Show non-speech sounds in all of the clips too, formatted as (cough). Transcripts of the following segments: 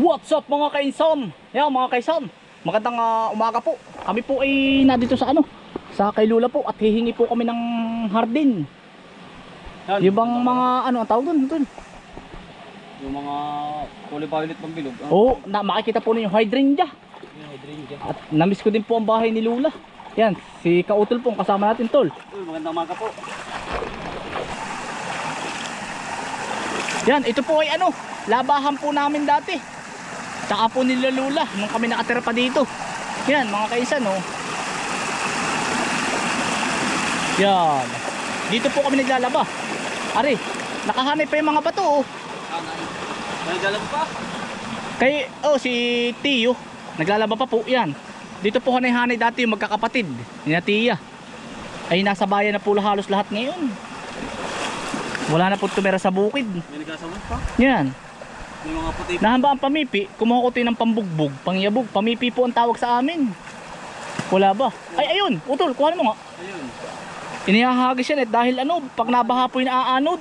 What's up mga kainsom? Yan mga kainsom. Magandang ah, umaga po. Kami po ay nandito sa ano? Sa kay Lula po at hihingi po kami ng hardin. Yung bang mga ano ang tawag doon? doon? Yung mga kulay violet pang bilog. Ah, Oo, na makikita po ninyo hydrangea. yung hydrangea. At namiss ko din po ang bahay ni Lula. Yan, si Kautol po ang kasama natin tol. Uy, magandang umaga po. Yan, ito po ay ano, labahan po namin dati. Tsaka po nila Lula, nung kami nakatira pa dito. Yan, mga kaisan, no. Yan. Dito po kami naglalaba. Ari, nakahanay pa yung mga bato, oh. Ah, nai. Naglalab pa? Kay, oh, si Tiyo, naglalaba pa po, yan. Dito po hanay-hanay dati yung magkakapatid, ni Tia. Ay, nasa bayan na po halos lahat ngayon. Wala na po tumira sa bukid. May nagkasawag pa? Yan. May mga puti. Nahamba ang pamipi, kumuha ko tayo ng pambugbog, pangyabog. Pamipi po ang tawag sa amin. Wala ba? Ay, ayun, utol, kuha mo nga. Ayun. Inihahagis yan eh, dahil ano, pag nabaha po yung naaanod.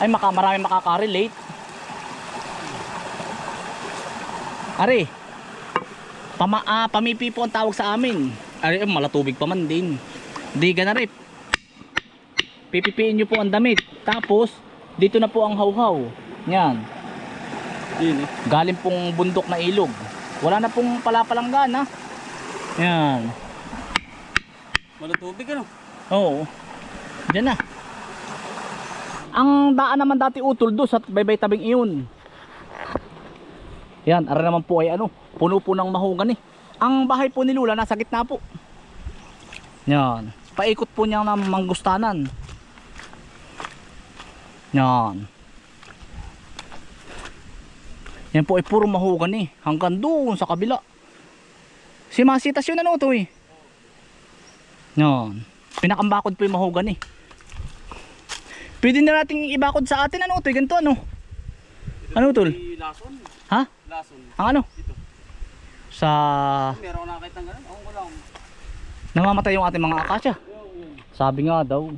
Ay, maka, marami makaka-relate. Are, pama, ah, pamipi po ang tawag sa amin. Are, eh, malatubig pa man din. Di ka na rin. Pipipiin nyo po ang damit. Tapos, dito na po ang hawhaw. Yan. Eh. Galing pong bundok na ilog. Wala na pong palapalanggan ha. Yan. Malutubig ano? Oo. Diyan na. Ang daan naman dati utol dos at baybay tabing iyon. Yan, ara naman po ay ano, puno po ng mahugan eh. Ang bahay po ni Lula nasa gitna po. Yan. Paikot po niya ng manggustanan. Yan. Yan po ay puro mahugan eh. Hanggang doon sa kabila. Si Masitas yun ano to eh. Yan. Pinakambakod po yung mahugan eh. Pwede na nating ibakod sa atin ano to, ganito ano. Ano, tol? Lason. Ha? Lason. Ang ano? Ito. Sa Meron nakakita ng ganun. Ako ko lang. namamatay yung ating mga akasya. Sabi nga daw.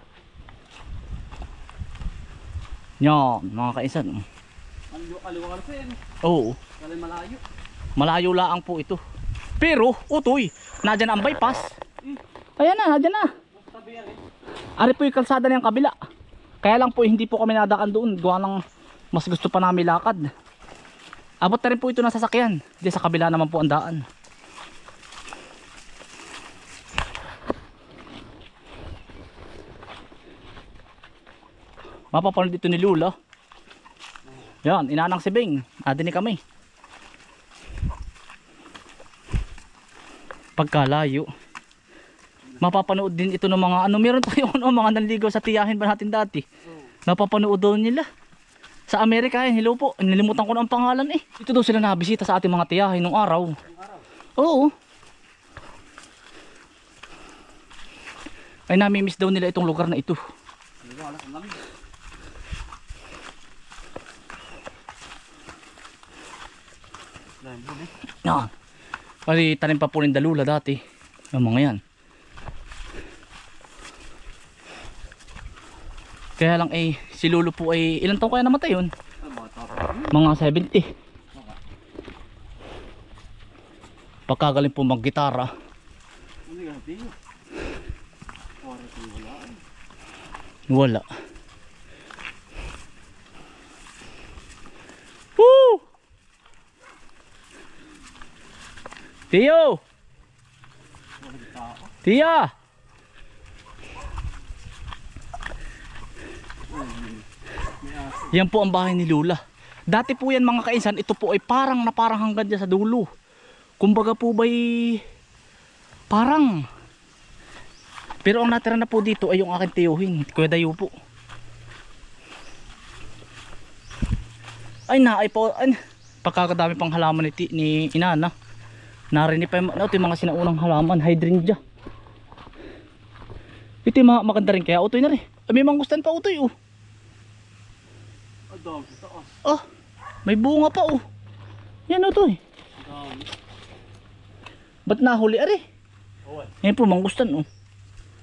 Yan, mga kaisan. Aliwa- Aliwangan pa yan. Oo, malayo. malayo laang po ito. Pero, utoy, nadyan ang bypass. Ayan na, nadyan na. Ari po yung kalsada ng kabila. Kaya lang po hindi po kami nadaan doon. Gawa ng mas gusto pa namin lakad. Abot na rin po ito ng sasakyan. Hindi sa kabila naman po ang daan. Mapapanood dito ni Lula. Yan, inanang si Bing. Adi ni kami. Pagkalayo mapapanood din ito ng mga ano meron tayo (laughs) ano, mga nanligaw sa tiyahin ba natin dati napapanood daw nila sa Amerika yan hello po nilimutan ko na ang pangalan eh ito daw sila nabisita sa ating mga tiyahin nung araw oo ay namimiss daw nila itong lugar na ito ang lamig. Dahil yun eh. Yan. Kasi tanim pa po ng dalula dati. Yung mga yan. Kaya lang eh si Lolo po ay ilan taon kaya namatay yun? Mga 70 pagkagaling po maggitara. Ano wala. eh. wala May aso. Yan po ang bahay ni Lula. Dati po yan mga kainsan, ito po ay parang na parang hanggang dyan sa dulo. Kumbaga po ba'y parang. Pero ang natira na po dito ay yung aking tiyuhin, Kuya Dayo po. Ay na, ay po, ay, pagkakadami pang halaman ni, ni inana. Narinig pa yung, ito yung mga sinaunang halaman, hydrangea. Ito yung mga maganda rin, kaya utoy na rin. Ay, may mangustan pa utoy oh. Oh, may bunga pa oh. Yan eh. Dami. Ba't nahuli ari? Oh, Yan po mangustan oh.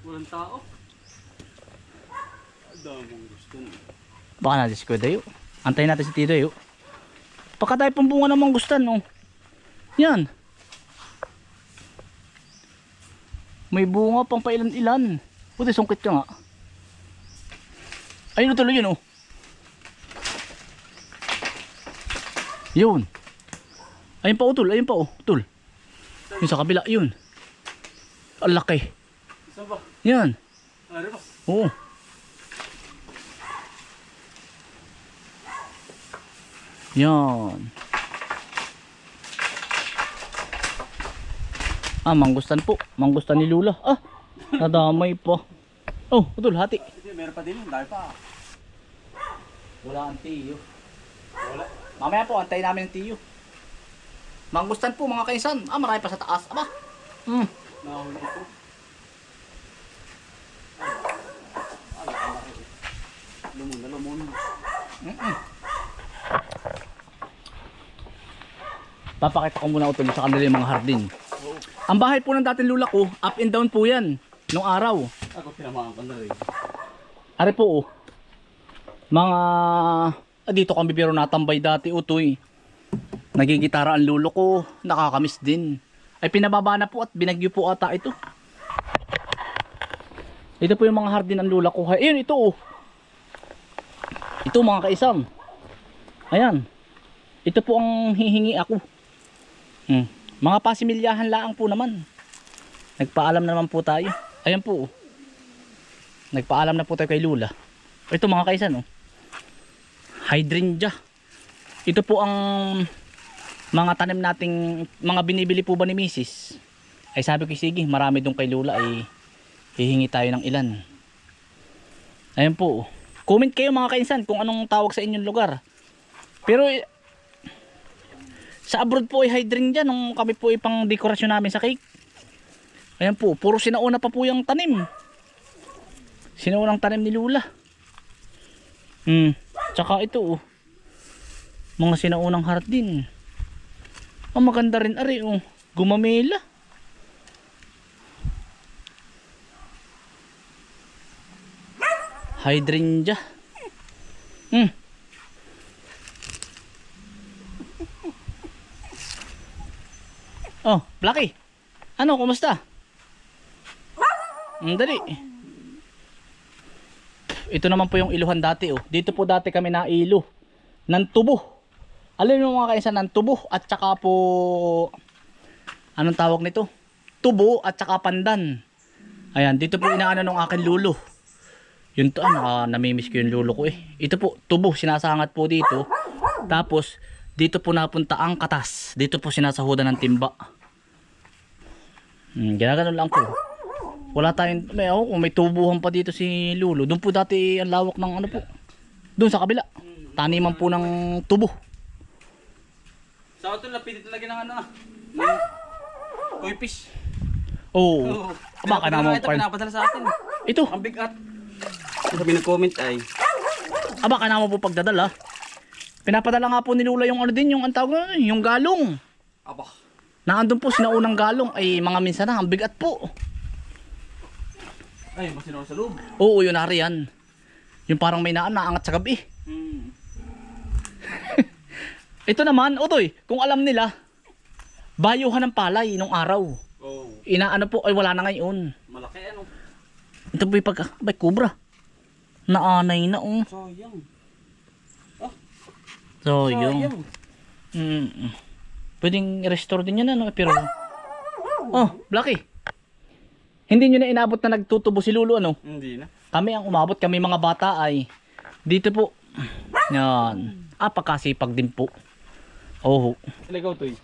walang tao. Gusto. Baka na-disco dayo. Antayin natin si Tito eh. oh. Pagka tayo pong bunga ng mangustan, oh. Yan. May bunga pang pailan-ilan. Buti sungkit ka nga. Ayun na tuloy yun, oh. Yun. Ayun pa, oh, tol. Ayun pa, oh. Tol. Yung sa kabila, yun. Ang laki. Isa ba? Yan. Ano ba? Oo. Yan. Ah, mangustan po. Mangustan ni Lula. Ah, nadamay pa. Oh, utol, hati. Meron pa din yun. Dahil pa. Wala ang tiyo. Wala. Mamaya po, antayin namin ang tiyo. Mangustan po mga kaisan. Ah, marami pa sa taas. Aba. Hmm. Nahuli ito. Lumon na lumon. Papakita ko muna utol sa kanila yung mga hardin. Ang bahay po ng dating lula ko, up and down po yan. Nung araw. Ako pinamahan ko na rin. Ari po oh. Mga ah, dito kami biro natambay dati utoy. Nagigitara ang lulo ko, nakakamiss din. Ay pinababa na po at binagyo po ata ito. Ito po yung mga hardin ng lula ko. Ayun ito oh. Ito mga kaisam. Ayan. Ito po ang hihingi ako. Hmm. Mga pasimilyahan laang po naman. Nagpaalam na naman po tayo. Ayan po oh. Nagpaalam na po tayo kay Lula. Ito mga kaisan, oh. Hydrangea. Ito po ang mga tanim nating mga binibili po ba ni Mrs. Ay sabi ko sige, marami dong kay Lula ay hihingi tayo ng ilan. Ayan po. oh. Comment kayo mga kainsan kung anong tawag sa inyong lugar. Pero sa abroad po ay hydrangea nung kami po ipang dekorasyon namin sa cake. Ayan po, puro sinauna pa po yung tanim. Sinuunang tanim ni Lula. Hmm. Tsaka ito oh. Mga sinaunang hardin. Ang maganda rin ari oh. Gumamela. Hydrangea. Hmm. Oh, Blacky. Ano, kumusta? Ang dali. Ito naman po yung iluhan dati oh. Dito po dati kami na ilo ng tubo. Alam mo mga kainsan ng tubo at saka po anong tawag nito? Tubo at saka pandan. Ayan, dito po inaano ng akin lulo. Yun to, ah, namimiss ko yung lulo ko eh. Ito po, tubo, sinasangat po dito. Tapos, dito po napunta ang katas. Dito po sinasahudan ng timba. Hmm, ginaganon lang po. Wala tayong, may, ako, kung may tubuhan pa dito si Lulo. Doon po dati ang lawak ng ano po. Doon sa kabila. Taniman po ng tubo. Sa ito, lapidit talaga ng ano ah. (laughs) Koi fish. Oo. Oo. Aba, ka naman ito, pa. pinapadala sa atin. Ito. Ang bigat. Sabi nag-comment ay. Aba, ka naman po pagdadala. Pinapadala nga po ni Lula yung ano din, yung antawag na, yung galong. Aba. Naandun po sinaunang galong ay mga minsan na, ang bigat po. Ay, masinaw sa loob. Oo, yun nari yan. Yung parang may naan, naangat sa gabi. Hmm. (laughs) Ito naman, utoy, kung alam nila, bayuhan ng palay nung araw. Oh, Inaano po, ay wala na ngayon. malaki ano. Ito po yung pagka, bay, kubra. Naanay na, oh. Sayang. So, yung, mm, pwedeng restore din yan, ano, pero, oh, Blacky. Hindi nyo na inabot na nagtutubo si Lulu, ano? Hindi na. Kami ang umabot, kami mga bata ay, dito po, yan, ah, pagkasipag din po. Oh, Iligaw to eh.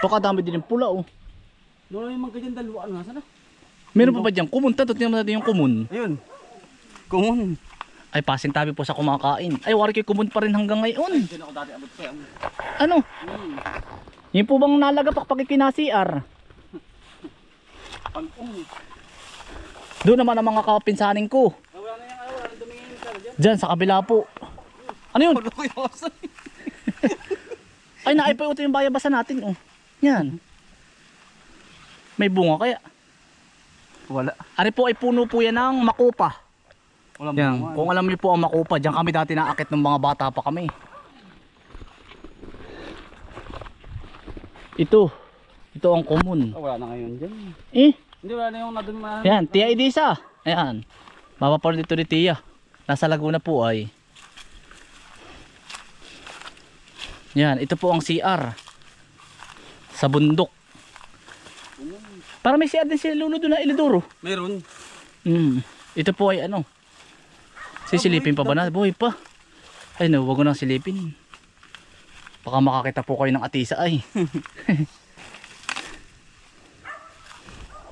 pakadami din yung pula, oh. Doon yung mga ganyan dalawa. Ano, nasa na? Meron pa ba dyan? Kumunta, to tingnan natin yung kumun. Ayun. Kumon. Ay, pasintabi po sa kumakain. Ay, wari kay kumun pa rin hanggang ngayon. Diyan ako dati abot ko. Ang... Ano? Hmm. Yung po bang nalagapak? Pag um. Doon naman ang mga kapinsaning ko. Ah, Wala na yung ano. Wala na dumingin. Diyan sa kabila po. Ano yun? Ay, naipay ito yung bayabasa natin. Oh. Yan. May bunga kaya. Wala. Ari po ay puno po yan ng makupa. Walang Yan. bunga. Kung alam niyo po ang makupa, diyan kami dati naakit ng mga bata pa kami. Ito. Ito ang common. Ah, wala na ngayon dyan. Eh, Hindi, wala na yung nadun ma... Ayan, Tia Idisa. Ayan. Mapapalo dito ni Tia. Nasa Laguna po ay. Yan, ito po ang CR. Sa bundok. Para may CR din si Lolo doon na Ilidoro. Meron. Mm. Ito po ay ano. Sisilipin pa ba na? Buhay pa. Ay no, wag ko nang silipin. Baka makakita po kayo ng atisa ay.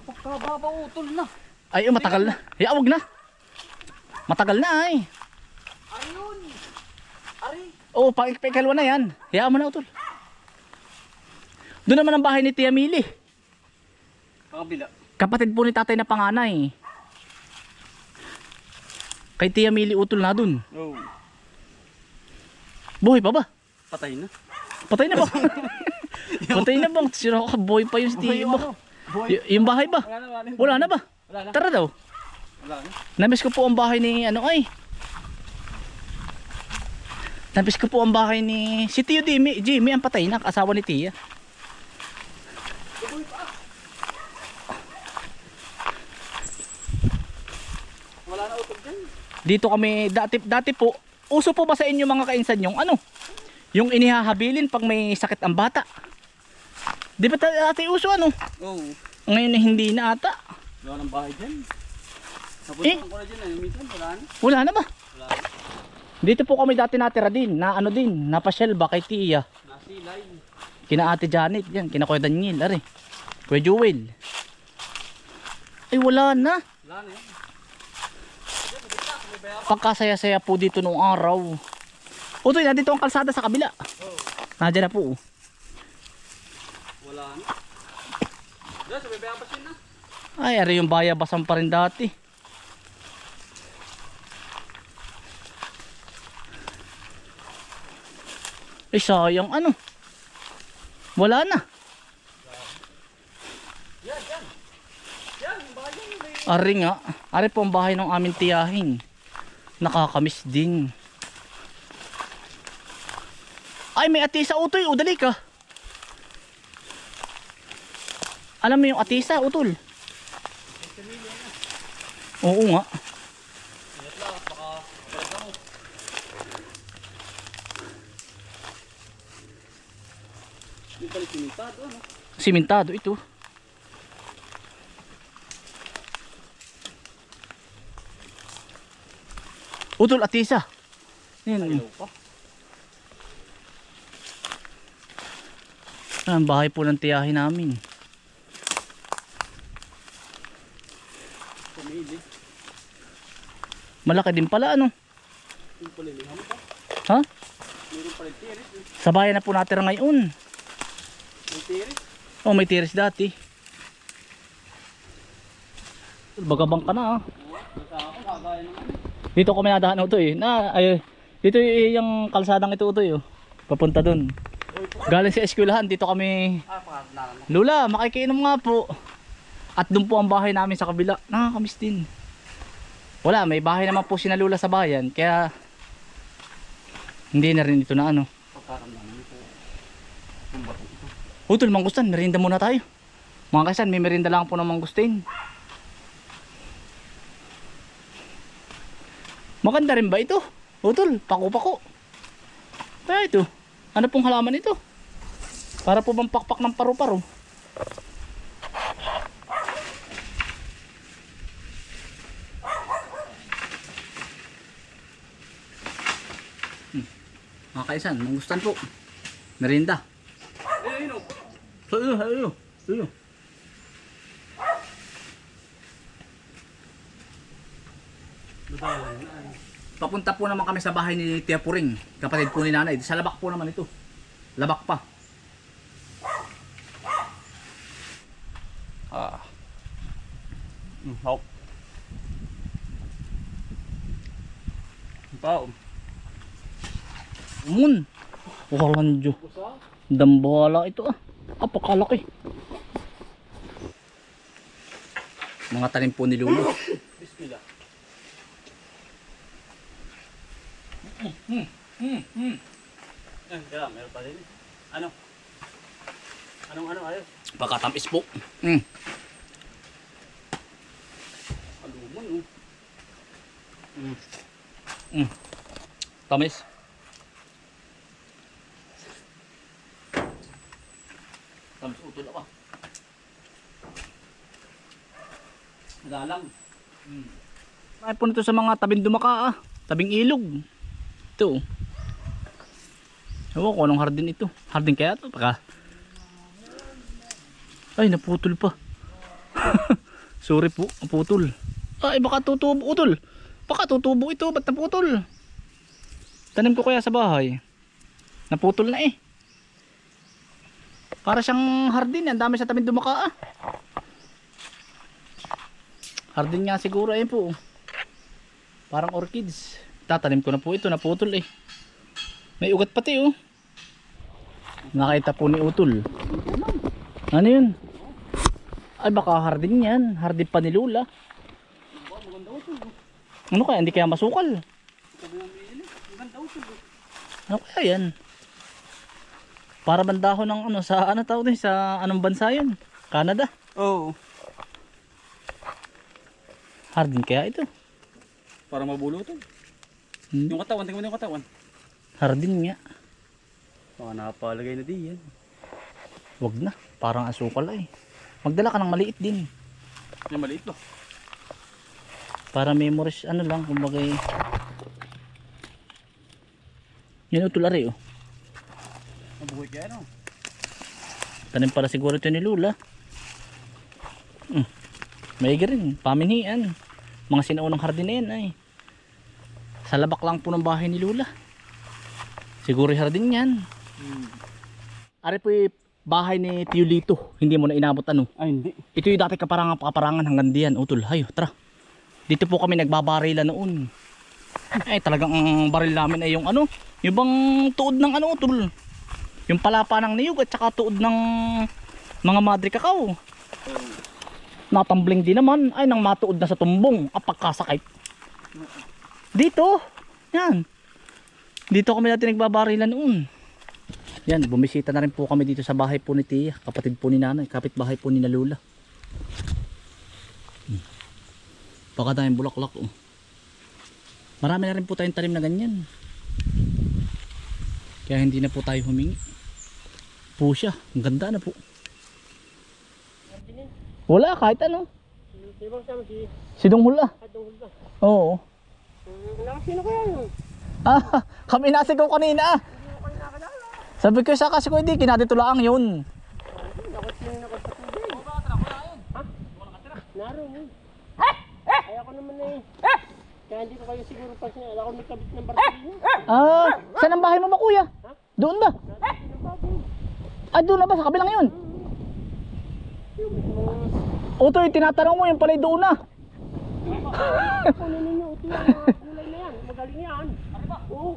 Pagkababa utol na. Ay, oh, matagal na. Ya, wag na. Matagal na ay. Ayun. Ari. Oo, oh, pakikalwa na yan. Hayaan mo na, utol. Doon naman ang bahay ni Tia Mili. Pangabila. Kapatid po ni tatay na panganay. Kay Tia Mili utol na dun. Oh. Buhay pa ba? Patay na. Patay na ba? (laughs) Patay na bang? Sino ka? Buhay pa yung? Boy. Y- yung bahay ba? Wala na, wala. Wala na ba? Wala na. Tara daw. Wala na. Namiss ko po ang bahay ni ano ay. Namiss ko po ang bahay ni si Tio Jimmy. Jimmy ang patay na, asawa ni Tia. Wala na utol dyan. Dito kami dati dati po. Uso po ba sa inyo mga kainsan yung ano? Yung inihahabilin pag may sakit ang bata. Di ba dati uso ano? Oh. Ngayon eh, hindi na ata. Wala nang bahay dyan. Eh. Napunta ko na dyan eh. Minsan wala na. Wala na ba? Wala na. Dito po kami dati natira din, na ano din, napasyal ba kay Tia. Nasilay. Kina Ate Janet, yan, kina Kuya Daniel, are. Kuya Jewel. Ay wala na. Wala na yun. Pagkasaya-saya po dito nung araw. Utoy, nandito ang kalsada sa kabila. Oh. Nandiyan na po. Wala na. Diyan, sa siya na. Ay, ari yung bayabasan pa rin dati. Ay, sayang ano. Wala na. Yan, yan. Yan, bayan may... Ari nga. Ari po ang bahay ng aming tiyahin. Nakakamiss din. Ay, may atisa utoy. Udali ka. Alam mo yung atisa, utol? Oo nga. Ingat lang, baka balik ako. Yung pala sinitado, ano? Simentado ito. Utol atisa. Yan. Ilaw pa. Ang bahay po ng tiyahin namin. Malaki din pala ano. Ha? Eh. Sa bayan na po natira ngayon. May tiris. Oh, may tiris dati. Bagabang ka na ah. Basta ako, kagaya naman. Dito kami nadaan ito eh. Na, ay, dito yung kalsadang ito ito eh. Papunta dun. Galing sa eskwelahan, dito kami. Lula, makikinom nga po. At doon po ang bahay namin sa kabila. Nakakamiss din. Wala, may bahay naman po si Lula sa bayan. Kaya hindi na rin ito na ano. Utol, mangustan, merinda muna tayo. Mga kasan, may merinda lang po ng mangustin. Maganda rin ba ito? Utol, pako-pako. Kaya ito, ano pong halaman ito? Para po bang pakpak ng paru-paro? Hmm. Mga kaisan, mangustan po. Merinda. Eh, yun o. Ayo, ayo, ayo. Badalan na. eh. Papunta po naman kami sa bahay ni Tia Puring, kapatid po ni nanay. Sa labak po naman ito. Labak pa. Ah. Hmm, hop. Pao. Mun. Walang Diyo. Dambala ito ah. Apakalaki. Mga tanim po ni Lulu. Eh, kaya, meron pa din. Ano? Anong ano ayos? Pagkatamis po. Mm. Aluman oh. Mm. Tamis. Tamis utol ako. Nagalang. Mm. Ay po nito sa mga tabing dumaka ah. Tabing ilog. Ito. oh. Ewan ko anong hardin ito. Hardin kaya ito? Baka. Ay naputol pa. (laughs) Sorry po, naputol. Ay baka tutubo utol. Baka tutubo ito, ba't naputol? Tanim ko kaya sa bahay. Naputol na eh. Para siyang hardin, ang dami sa tabing dumaka ah. Hardin nga siguro ayun po. Parang orchids. Tatanim ko na po ito, naputol eh. May ugat pati oh. Nakita po ni Utol. Ano yun? Ay baka hardin yan. Hardin pa ni Lula. Ano kaya? Hindi kaya masukal. Ano kaya yan? Para bandaho ng ano sa ano tawag din sa anong bansa yun? Canada. Oo. Oh. Hardin kaya ito. Para mabulutan. Hmm. Yung katawan, tingnan mo yung katawan. Hardin nga. Baka napalagay na di yan. Wag na. Parang asukal ay. Magdala ka ng maliit din. Yung maliit to. Para memories ano lang kumbaga eh. Yun utulari oh. Mabuhay kaya no? Tanim pala siguro ito ni Lula. Hmm. Maigi rin. Paminhian. Mga sinaunang hardin na yan ay. Sa labak lang po ng bahay ni Lula. Siguro hardin yan. Hmm. Ari po bahay ni Tio Lito. Hindi mo na inabot ano. Ay hindi. Ito yung dati kaparangan kaparangan hanggang diyan. Utol, hayo, tara. Dito po kami nagbabarila noon. (laughs) Ay, talagang ang baril namin ay yung ano, yung bang tuod ng ano, utol. Yung palapa ng niyog at saka tuod ng mga madre kakao. Natambling din naman, ay nang matuod na sa tumbong, apagkasakit. Dito, yan. Dito kami dati nagbabarilan noon. Yan, bumisita na rin po kami dito sa bahay po ni Tia, kapatid po ni Nanay, kapit bahay po ni Nalula. Hmm. Baka tayong bulaklak oh. Marami na rin po tayong tanim na ganyan. Kaya hindi na po tayo humingi. Po siya, ang ganda na po. Wala, kahit ano. Si Sidong hula. Oo. Hmm, sino kaya yun? Ah, (laughs) kami nasigaw kanina ah. Sabi ko sa kasi ko hindi, kinaditulaang yun. Naroon yun. Ay ako naman eh. Kaya hindi ko kayo siguro pa siya. Ako ng barsilina. Ah, saan ang bahay mo ba kuya? Doon ba? Ah, doon na ba? Sa kabilang yun? Yung tinatanong mo, yung palay doon na. kunin ninyo. Ito yung mga gulay na yan. Magaling yan. Oo.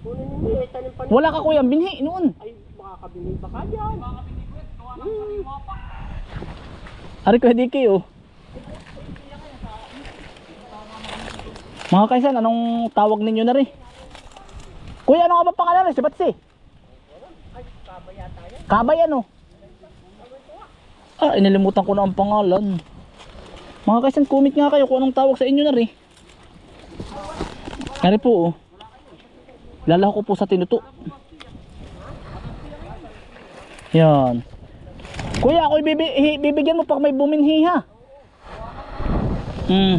Kunin tanim pa Wala ka kuya, binhi noon. Ay, makakabili pa ka dyan. Hmm. Ari ko hindi oh. Mga kaisan, anong tawag ninyo na rin? Kuya, ano ka ba pangalan rin? Si Batsi? Kabay ano? Ah, inilimutan ko na ang pangalan. Mga kaisan, comment nga kayo kung anong tawag sa inyo na rin. Ari po oh. Lalaho ko po sa tinuto. Yan. Kuya, ako bibi- bibigyan mo pag may buminhi ha. Hmm.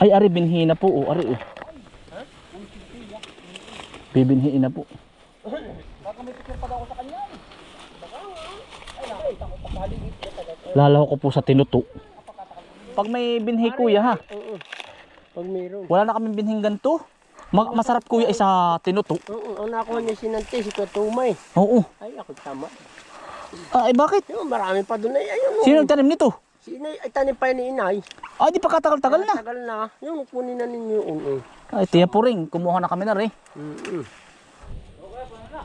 Ay, ari binhi na po. Oh, ari oh. Bibinhiin na po. Lalaho ko po sa tinuto. Pag may binhi kuya ha. Oo. Pag mayroon. Wala na kaming binhing ganito. Ma- masarap kuya ay sa tinuto. Oo. Ang nakuha niya sinante si Katumay. Oo. Ay, ako tama. Ah, ay bakit? Yung marami pa doon ay ayun. Sino nagtanim nito? Si inay, ay tanim pa ni inay. Ah, di pa katagal-tagal na. Tagal na. Yung kunin na ninyo yun. eh. Ay, tiya po rin. Kumuha na kami na rin. Mm-mm.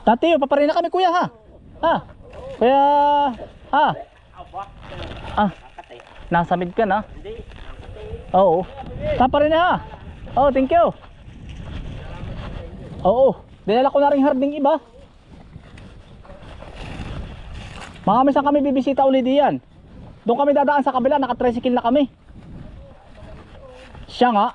Tati, paparin na kami kuya ha. Ha? Kuya, ha? Ah, nasa mid ka na? Hindi. Oo. Taparin na ha. Oh, thank you. Oo. Dinala ko na rin harding iba. Mga minsan kami bibisita uli diyan. Doon kami dadaan sa kabila, naka-tricycle na kami. Siya nga,